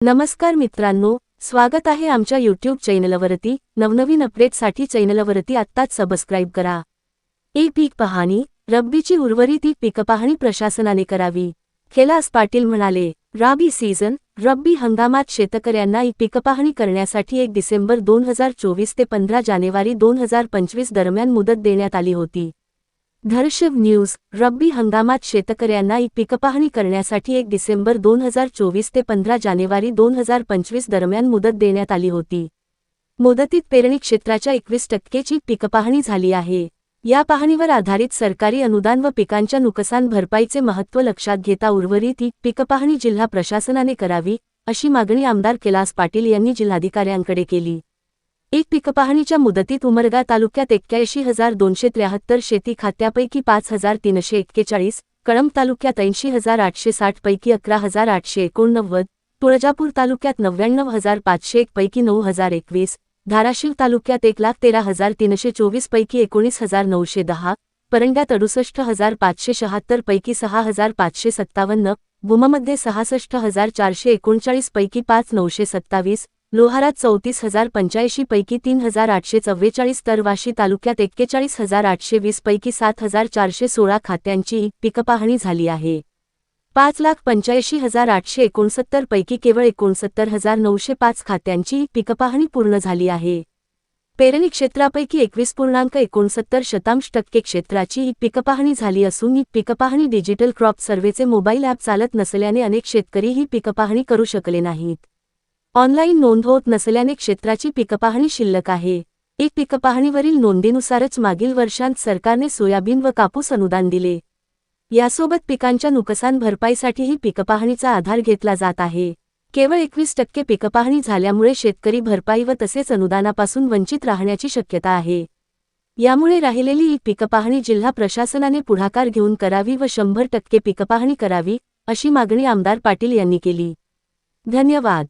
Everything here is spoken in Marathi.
नमस्कार मित्रांनो स्वागत आहे आमच्या यूट्यूब चॅनलवरती. नवनवीन अपडेटसाठी चॅनलवरती आत्ताच सबस्क्राईब करा. एक पीक पाहणी रब्बीची उर्वरित ही पीकपाहणी प्रशासनाने करावी. कैलास पाटील म्हणाले राबी सीझन रब्बी हंगामात शेतकऱ्यांना ई पीकपाहणी करण्यासाठी एक डिसेंबर दोन हजार चोवीस ते पंधरा जानेवारी दोन हजार पंचवीस दरम्यान मुदत देण्यात आली होती. धरशिव न्यूज रब्बी हंगामात शेतकऱ्यांना एक पिकपाहणी करण्यासाठी एक डिसेंबर दोन हजार चोवीस ते पंधरा जानेवारी दोन हजार पंचवीस दरम्यान मुदत देण्यात आली होती. मुदतीत पेरणी क्षेत्राच्या एकवीस टक्केची पिकपाहणी झाली आहे. या पाहणीवर आधारित सरकारी अनुदान व पिकांच्या नुकसान भरपाईचे महत्त्व लक्षात घेता उर्वरित ही पिकपाहणी जिल्हा प्रशासनाने करावी अशी मागणी आमदार कैलास पाटील यांनी जिल्हाधिकाऱ्यांकडे केली. एक पिकपाहणीच्या मुदतीत उमरगा तालुक्यात एक्क्याऐंशी हजार दोनशे त्र्याहत्तर शेती खात्यापैकी पाच हजार तीनशे एक्केचाळीस कळंब तालुक्यात ऐंशी हजार आठशे साठपैकी अकरा हजार आठशे एकोणनव्वद तुळजापूर तालुक्यात नव्याण्णव हजार पाचशे एकपैकी नऊ हजार एकवीस धाराशिव तालुक्यात एक लाख तेरा हजार तीनशे चोवीस पैकी एकोणीस हजार नऊशे दहा परंड्यात अडुसष्ट हजार पाचशे शहात्तर पैकी सहा हजार पाचशे सत्तावन्न भूममध्ये सहासष्ट हजार चारशे एकोणचाळीस पैकी पाच नऊशे सत्तावीस लोहारात चौतीस हजार पंच्याऐंशी पैकी तीन हजार आठशे चव्वेचाळीस तर वाशी तालुक्यात एक्केचाळीस हजार आठशे वीस पैकी सात हजार चारशे सोळा खात्यांची पिकपाहणी झाली आहे. पाच लाख पंच्याऐंशी हजार आठशे एकोणसत्तर पैकी केवळ एकोणसत्तर हजार नऊशे पाच खात्यांची पिकपाहणी पूर्ण झाली आहे. पेरणी क्षेत्रापैकी एकवीस पूर्णांक एकोणसत्तर शतांश टक्के क्षेत्राची पिकपाहणी झाली असून ही पिकपाहणी डिजिटल क्रॉप सर्व्हेचे मोबाईल ॲप चालत नसल्याने अनेक शेतकरी ही करू शकले नाहीत. ऑनलाईन नोंद होत नसल्याने क्षेत्राची पिकपाहणी शिल्लक आहे. एक पिकपाहणीवरील नोंदीनुसारच मागील वर्षांत सरकारने सोयाबीन व कापूस अनुदान दिले. यासोबत पिकांच्या नुकसान भरपाईसाठीही पिकपाहणीचा आधार घेतला जात आहे. केवळ एकवीस टक्के पिकपाहणी झाल्यामुळे शेतकरी भरपाई व तसेच अनुदानापासून वंचित राहण्याची शक्यता आहे. यामुळे राहिलेली ही पिकपाहणी जिल्हा प्रशासनाने पुढाकार घेऊन करावी व शंभर टक्के पिकपाहणी करावी अशी मागणी आमदार पाटील यांनी केली. धन्यवाद.